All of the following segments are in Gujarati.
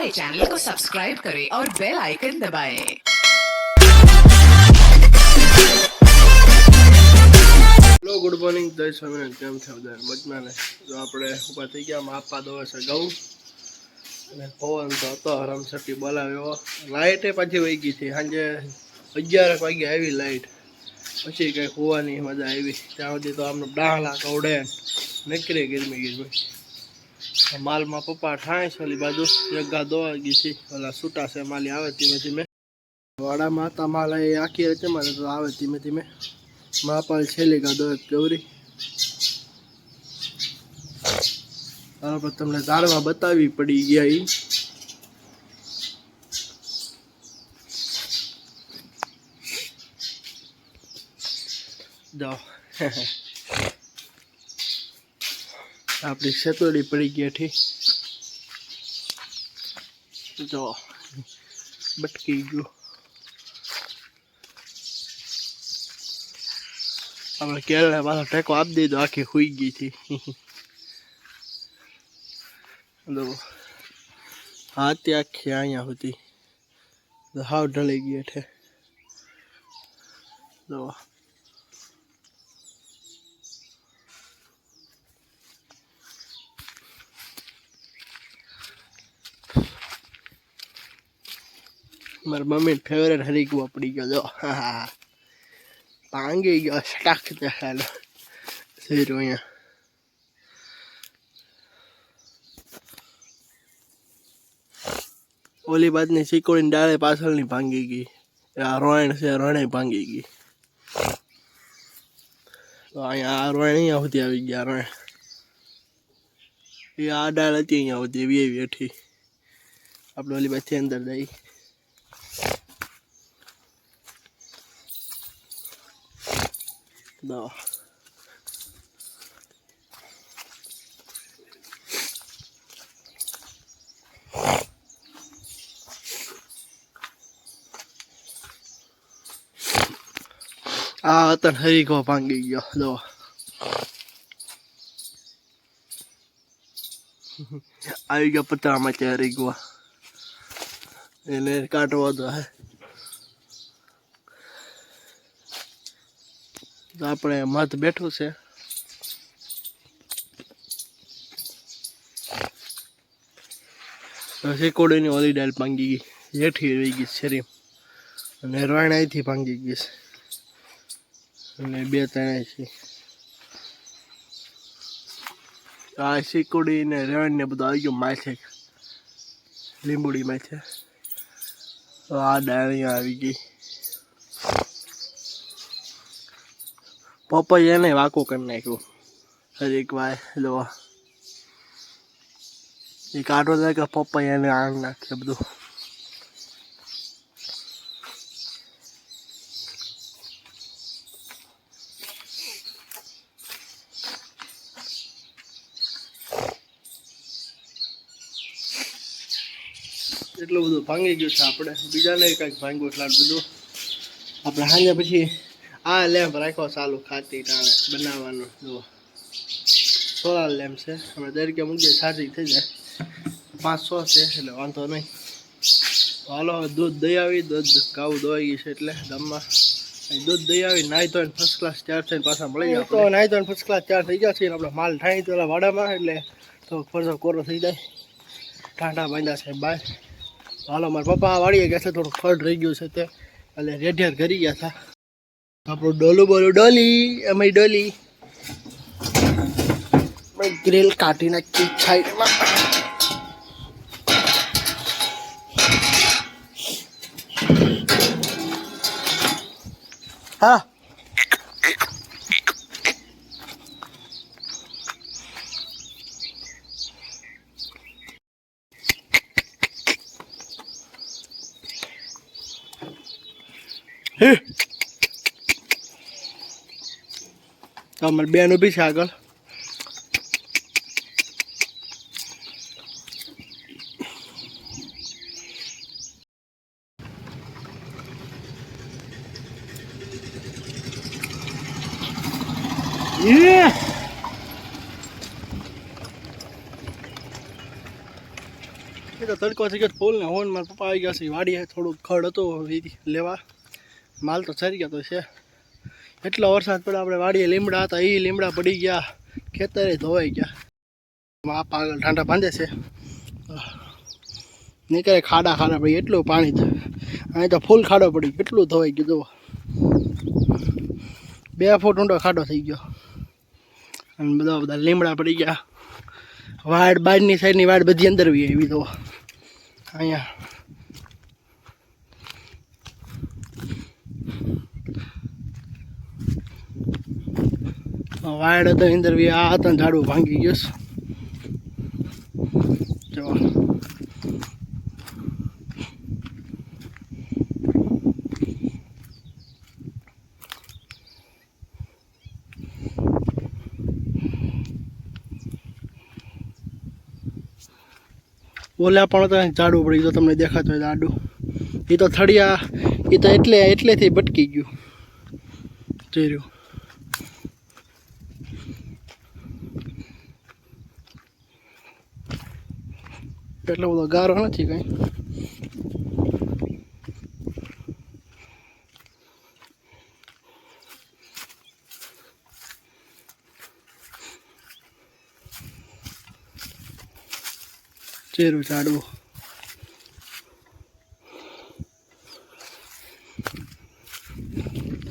हमारे चैनल को सब्सक्राइब करें और बेल आइकन दबाएं। હેલો ગુડ મોર્નિંગ જય સ્વામિનારાયણ કેમ છે બધા મજમાં ને જો આપણે ઊભા થઈ ગયા માપા દોવા છે ઘઉં અને પવન તો હતો હરમસટી બોલાવ્યો લાઇટે પાછી વહી ગઈ હતી સાંજે અગિયાર વાગે આવી લાઇટ પછી કંઈ હોવાની મજા આવી ત્યાં સુધી તો આમને ડાહલા કવડે નીકળી ગરમી ગરમી માલમાં પપ્પા ઠાય છે, ઓલી બાજુ એક ગા દોવા ગઈ છે, ઓલા છૂટા છે, માલી આવે ધીમે ધીમે. વાડામાં તા માલ એ આખી રીતે મારે તો આવે ધીમે ધીમે. માપાલ છેલ્લી ગાદો ગૌરી. બરાબર તમને ઝાડવા બતાવી પડી ગયા ઈ. જાઓ. આપણી સેતોડી પડી ગઈ ઠી જો, બટકી ગયું. આપણે કેળે પાછો ટેકો આપી દીધો, આખી હુઈ ગઈ હતી. તો હાથી આખી અહીંયા હતી તો હાવ ઢળી ગઈ છે. મારી મમ્મી ફેવરેટ હરીકવા પડી ગયો જો હા હા ભાંગી ગયો સ્ટાક દેખાયેલો ઝીરો અહીંયા. ઓલી બાજની શીકોડીની ડાળે પાછળની ભાંગી ગઈ. આ રોણ છે રોણે ભાંગી ગઈ. તો અહીંયા આ રોણ અહીંયા સુધી આવી ગયા રોણ એ આ ડાળ હતી અહીંયા સુધી, એવી એવી હેઠી આપણે ઓલી બાજુથી અંદર જઈ દવા આ હતા હરીકો ભાંગી ગયો. દવા આવી ગયો પતરામાં ત્યાં હરીકવા એને કાઢવા તો તો આપણે મધ બેઠું છે. શેકોડીની ઓલી ડાલ ભાંગી ગઈ. હેઠી રહી ગઈ શરીમ અને રોયણ અહીંથી ભાંગી ગઈ છે. અને બે ત્રણ છે. આ શીકોડી ને રેવણ ને બધું આવી ગયું માથે. લીંબુડી માથે. આ ડાળીਆਂ આવી ગઈ. પપ્પાએ એને વાંકો કરી નાખ્યું. હરેક વાર લો એ કાઢો થાય કે એને આણ નાખે બધું. એટલું બધું ભાંગી ગયું છે આપણે. બીજાને કંઈક ભાંગ્યું એટલે બધું. આપણે સાંજે પછી આ લેમ્પ રાખો ચાલુ ખાતી ટાણે બનાવવાનું. જુઓ. સોલાર લેમ્પ છે. અમે દરેકે મૂકીએ ચાર્જિંગ થઈ જાય. પાંચસો છે એટલે વાંધો નહીં. હાલો હવે દૂધ દઈ આવી દૂધ ગાવું દોઈ ગઈ છે એટલે ગામમાં. દૂધ દઈ આવી નાહી તો ફર્સ્ટ ક્લાસ ચાર થઈને પાછા મળી જાય તો નાહી તો ફર્સ્ટ ક્લાસ ચાર થઈ ગયા છે આપણે માલ ઠાણી તો વાડામાં એટલે તો ફરજો કોરો થઈ જાય. ઠાંઠા બાંધ્યા છે બાય. હાલો મારા પપ્પા વાળીએ ગયા છે થોડું ખડ રહી ગયું છે તે. એટલે રેઢિયાર કરી ગયા હતા. આપણું ડોલું બોલું ડોલી અમે ડોલી. ગ્રીલ કાઢી નાખી સાઈડમાં હા. અમારી બેન ઊભી છે આગળ. એ તો તડકો થઈ ગયો ફૂલ ને હોન, મારા પપ્પા આવી ગયા છે, વાડીએ થોડુંક ખડ હતો લેવા. માલ તો સરી ગયા તો છે. એટલો વરસાદ પડ્યો, આપણે વાડીએ લીમડા હતા એ લીમડા પડી ગયા, ખેતરે ધોવાઈ ગયા. આ પાગલ ઠાંડા બાંધે છે. નીકળે ખાડા ખાડા પડી એટલું પાણી અહીં તો ફૂલ ખાડો પડી કેટલું ધોવાઈ ગયું, જુઓ. બે ફૂટ ઊંડો ખાડો થઈ ગયો. અને બધા બધા લીમડા પડી ગયા. વાડ બારની સાઈડની વાડ બધી અંદર આવી તો અહીંયા વાડ હતો, અંદર બી આ હતા ને ઝાડવું ભાંગી ગયું. જો ઓલા પણ તો ઝાડું પડી ગયું તમને દેખાતો હોય આડું એ તો થળિયા એ તો એટલે, એટલેથી ભટકી ગયું. જોઈ રહ્યું. એટલો બધો ગારો નથી કઈ ચેરું ચાડવું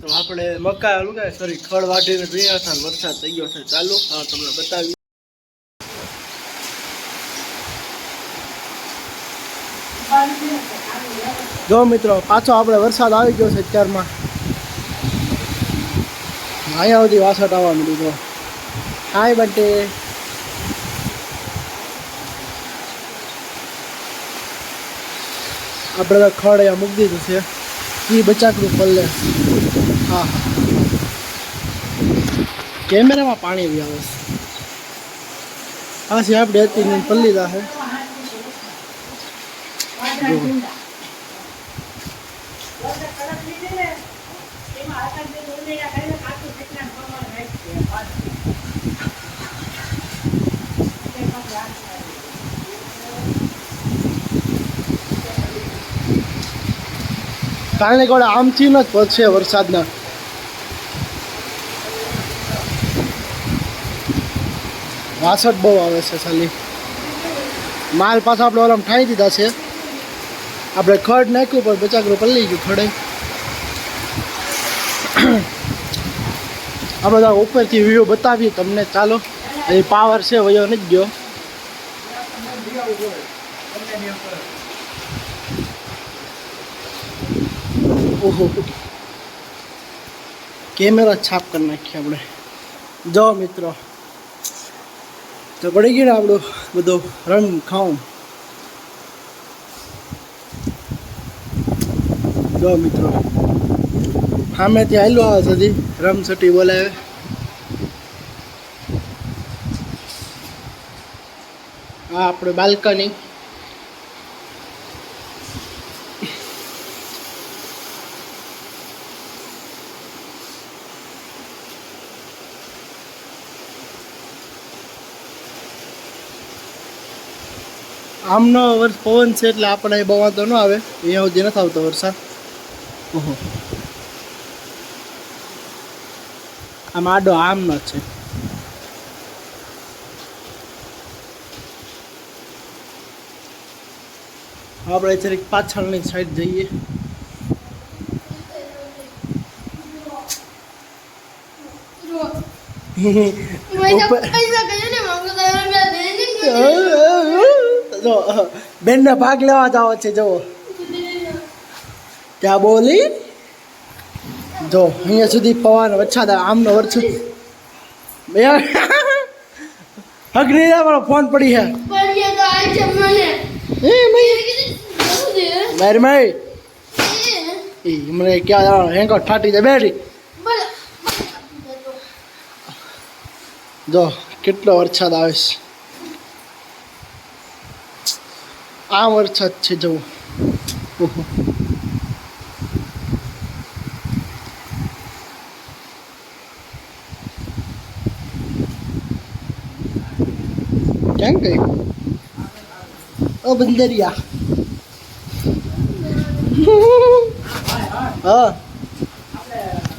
તો આપણે મકા સોરી ખડ વાટીને જોયા હતા વરસાદ થઈ ગયો છે, ચાલુ, હા, તમને બતાવી જો મિત્રો, પાછો આપણે વરસાદ આવી ગયો છે અત્યારમાં. અહીંયા સુધી વાસટ આવવા મળ્યું તો હાય બંટે. આપણે તો ખડ અહીંયા મૂકી દીધું છે. એ બચાકડું પલ્લે હા હા. કેમેરામાં પાણી બી આવે છે. આ છે આપણે હતી પલ્લી છે કારણે કે આમથી જ પડશે વરસાદના. વાસટ બહુ આવે છે ખાલી માલ પાછા આપણે ઓલમ ઠાઈ દીધા છે. આપણે ખડ નાખ્યું પણ બચાકરું પલ્લી ગયું ખડે. આપણે બધા ઉપરથી વ્યૂ બતાવીએ તમને. ચાલો. એ પાવર છે, વયો નથી ગયો. ઓહો. કેમેરા છાપ કરી નાખીએ આપણે. જો મિત્રો. તો પડી ગયું ને આપણો બધો રંગ ખાઉં જો મિત્રો. સામે ત્યાં આવેલું આવે સુધી રમસટી બોલાવે. આ આપણે બાલ્કની. આમનો વર્ષ પવન છે એટલે આપણે બહુ વાંધો ન આવે. અહીંયા સુધી નથી આવતો વરસાદ. ઓહો. આમ આડો આમનો જ છે આપણે જરીક પાછળની સાઈડ જઈએ. બેન ને ભાગ લેવા જાવ છે જુઓ. ત્યાં બોલી? જો, અહીંયા સુધી પવન વરસાદ આવે. આમનો વરસાદ હગરી મારો ફોન પડી છે. એ મારી મારી એ મને ક્યાં હેંગો ફાટી જાય બેરી જો, કેટલો વરસાદ આવે છે. આ વરસાદ છે જવો ઓહો. ક્યાં ગઈ ઓ બંદરિયા. હા.